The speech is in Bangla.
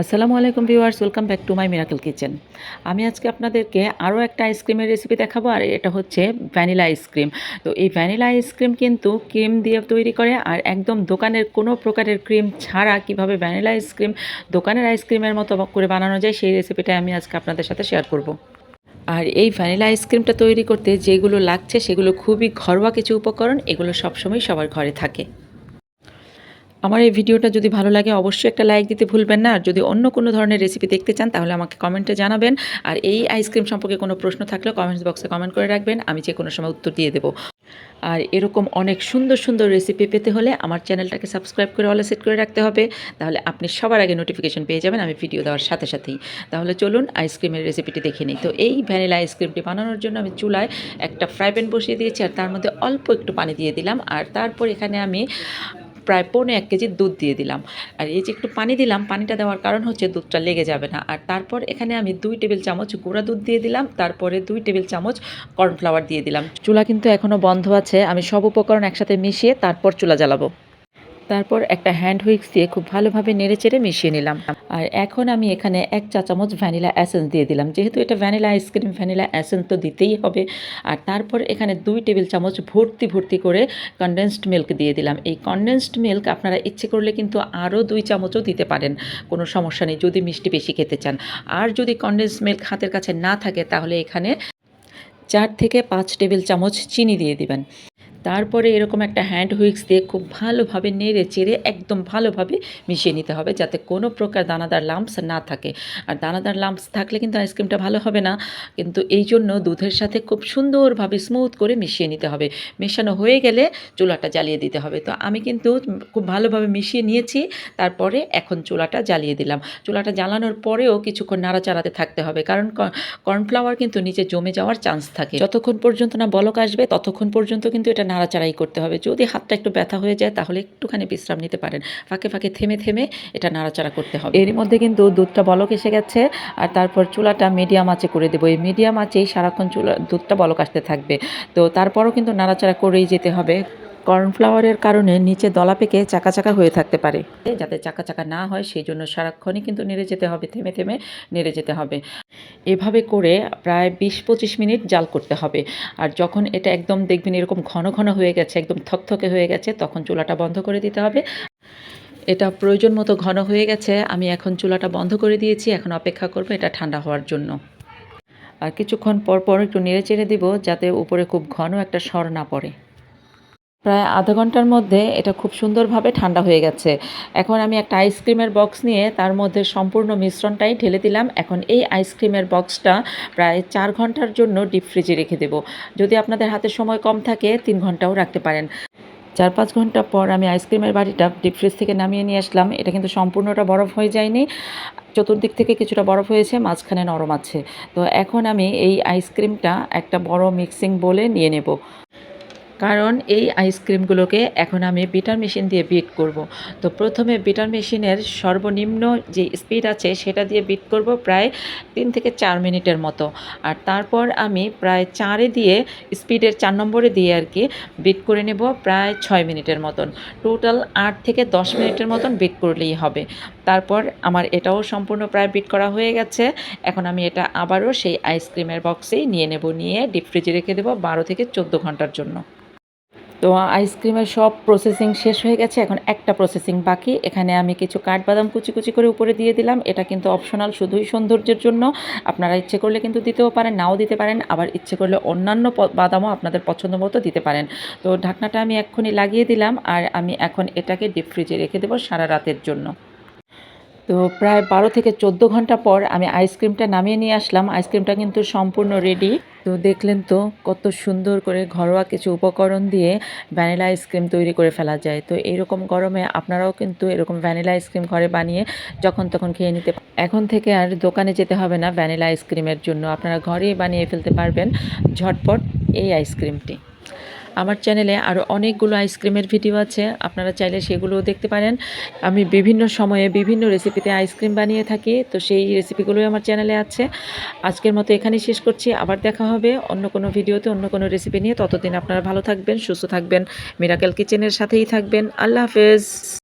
আসসালামু আলাইকুম viewers, welcome back to my miracle kitchen. আমি আজকে আপনাদেরকে আরও একটা আইসক্রিমের রেসিপি দেখাবো, আর এটা হচ্ছে ভ্যানিলা আইসক্রিম। তো এই ভ্যানিলা আইসক্রিম কিন্তু ক্রিম দিয়ে তৈরি করে, আর একদম দোকানের কোনো প্রকারের ক্রিম ছাড়া কীভাবে ভ্যানিলা আইসক্রিম দোকানের আইসক্রিমের মতো করে বানানো যায়, সেই রেসিপিটা আমি আজকে আপনাদের সাথে শেয়ার করব। আর এই ভ্যানিলা আইসক্রিমটা তৈরি করতে যেগুলো লাগছে, সেগুলো খুবই ঘরোয়া কিছু উপকরণ, এগুলো সবসময় সবার ঘরে থাকে। আমার এই ভিডিওটা যদি ভালো লাগে, অবশ্যই একটা লাইক দিতে ভুলবেন না। আর যদি অন্য কোনো ধরনের রেসিপি দেখতে চান, তাহলে আমাকে কমেন্টে জানাবেন। আর এই আইসক্রিম সম্পর্কে কোনো প্রশ্ন থাকলেও কমেন্টস বক্সে কমেন্ট করে রাখবেন। আমি যে কোনো সময় উত্তর দিয়ে দেবো। আর এরকম অনেক সুন্দর সুন্দর রেসিপি পেতে হলে আমার চ্যানেলটাকে সাবস্ক্রাইব করে অলে সেট করে রাখতে হবে। তাহলে আপনি সবার আগে নোটিফিকেশন পেয়ে যাবেন, আমি ভিডিও দেওয়ার সাথে সাথেই। তাহলে চলুন আইসক্রিমের রেসিপিটি দেখে নিই। তো এই ভ্যানিলা আইসক্রিমটি বানানোর জন্য আমি চুলায় একটা ফ্রাই প্যান বসিয়ে দিয়েছি, আর তার মধ্যে অল্প একটু পানি দিয়ে দিলাম। আর তারপর এখানে আমি প্রায় পৌনে এক কেজি দুধ দিয়ে দিলাম। আর এই যে একটু পানি দিলাম, পানিটা দেওয়ার কারণ হচ্ছে দুধটা লেগে যাবে না। আর তারপর এখানে আমি দুই টেবিল চামচ গুঁড়া দুধ দিয়ে দিলাম, তারপরে দুই টেবিল চামচ কর্নফ্লাওয়ার দিয়ে দিলাম। চুলা কিন্তু এখনও বন্ধ আছে, আমি সব উপকরণ একসাথে মিশিয়ে তারপর চুলা জ্বালাবো। তারপর একটা হ্যান্ড হুইক্স দিয়ে খুব ভালোভাবে নেড়ে চেড়ে মিশিয়ে নিলাম। আর এখন আমি এখানে এক চা চামচ ভ্যানিলা অ্যাসেন্স দিয়ে দিলাম। যেহেতু এটা ভ্যানিলা আইসক্রিম ভ্যানিলা অ্যাসেন্স তো দিতেই হবে। আর তারপর এখানে দুই টেবিল চামচ ভর্তি ভর্তি করে কনডেন্সড মিল্ক দিয়ে দিলাম। এই কনডেন্সড মিল্ক আপনারা ইচ্ছে করলে কিন্তু আরও দুই চামচও দিতে পারেন। কোনো সমস্যা নেই, যদি মিষ্টি বেশি খেতে চান। আর যদি কনডেন্স মিল্ক হাতের কাছে না থাকে, তাহলে এখানে চার থেকে পাঁচ টেবিল চামচ চিনি দিয়ে দিবেন। তারপরে এরকম একটা হ্যান্ড হুইক্স দিয়ে খুব ভালোভাবে নেড়ে চেড়ে একদম ভালোভাবে মিশিয়ে নিতে হবে যাতে কোনো প্রকার দানাদার লাম্পস না থাকে। আর দানাদার লাম্পস থাকলে কিন্তু আইসক্রিমটা ভালো হবে না। কিন্তু এই জন্য দুধের সাথে খুব সুন্দরভাবে স্মুথ করে মিশিয়ে নিতে হবে। মেশানো হয়ে গেলে চুলাটা জ্বালিয়ে দিতে হবে। তো আমি কিন্তু খুব ভালোভাবে মিশিয়ে নিয়েছি, তারপরে এখন চুলাটা জ্বালিয়ে দিলাম। চুলাটা জ্বালানোর পরেও কিছুক্ষণ নাড়াচাড়াতে থাকতে হবে। কারণ কর্নফ্লাওয়ার কিন্তু নিচে জমে যাওয়ার চান্স থাকে। যতক্ষণ পর্যন্ত না বলক আসবে, ততক্ষণ পর্যন্ত কিন্তু এটা নাড়াচাড়াই করতে হবে। যদি হাতটা একটু ব্যথা হয়ে যায়, তাহলে একটুখানি বিশ্রাম নিতে পারেন। ফাঁকে ফাঁকে থেমে থেমে এটা নাড়াচাড়া করতে হবে। এরই মধ্যে কিন্তু দুধটা বলক এসে গেছে আর তারপর চুলাটা মিডিয়াম আঁচে করে দেবো। এই মিডিয়াম আঁচেই সারাক্ষণ চুলা, দুধটা বলক আসতে থাকবে। তো তারপরও কিন্তু নাড়াচাড়া করেই যেতে হবে। কর্নফ্লাওয়ারের কারণে নিচে দলা পেকে চাকা চাকা হয়ে থাকতে পারে। যাতে চাকা চাকা না হয়, সেই জন্য সারাক্ষণই কিন্তু নেড়ে যেতে হবে, থেমে থেমে নেড়ে যেতে হবে। এভাবে করে প্রায় বিশ পঁচিশ মিনিট জাল করতে হবে। আর যখন এটা একদম দেখবেন এরকম ঘন ঘন হয়ে গেছে, একদম থকথকে হয়ে গেছে, তখন চুলাটা বন্ধ করে দিতে হবে। এটা প্রয়োজন মতো ঘন হয়ে গেছে, আমি এখন চুলাটা বন্ধ করে দিয়েছি, এখন অপেক্ষা করব এটা ঠান্ডা হওয়ার জন্য। আর কিছুক্ষণ পর পর একটু নেড়ে চেড়ে দিব, যাতে উপরে খুব ঘন একটা স্বর না পড়ে। প্রায় আধা ঘণ্টার মধ্যে এটা খুব সুন্দরভাবে ঠান্ডা হয়ে গেছে। এখন আমি একটা আইসক্রিমের বক্স নিয়ে তার মধ্যে সম্পূর্ণ মিশ্রণটাই ঢেলে দিলাম। এখন এই আইসক্রিমের বক্সটা প্রায় চার ঘণ্টার জন্য ডিপ ফ্রিজে রেখে দেবো। যদি আপনাদের হাতে সময় কম থাকে, তিন ঘন্টাও রাখতে পারেন। চার পাঁচ ঘণ্টা পর আমি আইসক্রিমের বাড়িটা ডিপ ফ্রিজ থেকে নামিয়ে নিয়ে আসলাম। এটা কিন্তু সম্পূর্ণটা বরফ হয়ে যায়নি। চতুর্দিক থেকে কিছুটা বরফ হয়েছে, মাঝখানে নরম আছে। তো এখন আমি এই আইসক্রিমটা একটা বড় মিক্সিং বলে নিয়ে নেব। কারণ এই আইসক্রিমগুলোকে এখন আমি বিটার মেশিন দিয়ে বিট করব। তো প্রথমে বিটার মেশিনের সর্বনিম্ন যে স্পিড আছে সেটা দিয়ে বিট করব প্রায় তিন থেকে চার মিনিটের মতো। আর তারপর আমি প্রায় চারে দিয়ে স্পিডের চার নম্বরে দিয়ে আর কি বিট করে নেব প্রায় ছয় মিনিটের মতন। টোটাল আট থেকে দশ মিনিটের মতন বিট করলেই হবে। তারপর আমার এটাও সম্পূর্ণ প্রায় বিট করা হয়ে গেছে। এখন আমি এটা আবারও সেই আইসক্রিমের বক্সেই নিয়ে নেব, নিয়ে ডিপ ফ্রিজে রেখে দেবো বারো থেকে চোদ্দ ঘণ্টার জন্য। তো আইসক্রিমের সব প্রসেসিং শেষ হয়ে গেছে, এখন একটা প্রসেসিং বাকি। এখানে আমি কিছু কাঠবাদাম কুচি কুচি করে উপরে দিয়ে দিলাম। এটা কিন্তু অপশনাল শুধুই সৌন্দর্যের জন্য। আপনারা ইচ্ছে করলে কিন্তু দিতেও পারেন, নাও দিতে পারেন। আবার ইচ্ছে করলে অন্যান্য বাদামও আপনাদের পছন্দ মতো দিতে পারেন। তো ঢাকনাটা আমি এক্ষুনি লাগিয়ে দিলাম আর আমি এখন এটাকে ডিপ ফ্রিজে রেখে দেবো সারা রাতের জন্য। তো প্রায় বারো থেকে চোদ্দ ঘণ্টা পর আমি আইসক্রিমটা নামিয়ে নিয়ে আসলাম। আইসক্রিমটা কিন্তু সম্পূর্ণ রেডি তো দেখলেন তো, কত সুন্দর করে ঘরোয়া কিছু উপকরণ দিয়ে ভ্যানিলা আইসক্রিম তৈরি করে ফেলা যায়। তো এরকম গরমে আপনারাও কিন্তু এরকম ভ্যানিলা আইসক্রিম ঘরে বানিয়ে যখন তখন খেয়ে নিতে এখন থেকে আর দোকানে যেতে হবে না ভ্যানিলা আইসক্রিমের জন্য। আপনারা ঘরেই বানিয়ে ফেলতে পারবেন ঝটপট এই আইসক্রিমটি আমার চ্যানেলে আরও অনেকগুলো আইসক্রিমের ভিডিও আছে, আপনারা চাইলে সেগুলোও দেখতে পারেন। আমি বিভিন্ন সময়ে বিভিন্ন রেসিপিতে আইসক্রিম বানিয়ে থাকি, তো সেই রেসিপিগুলোই আমার চ্যানেলে আছে। আজকের মতো এখানেই শেষ করছি, আবার দেখা হবে অন্য কোনো ভিডিওতে অন্য কোনো রেসিপি নিয়ে। ততদিন আপনারা ভালো থাকবেন, সুস্থ থাকবেন মিরাকেল কিচেনের সাথেই থাকবেন। আল্লাহ হাফেজ।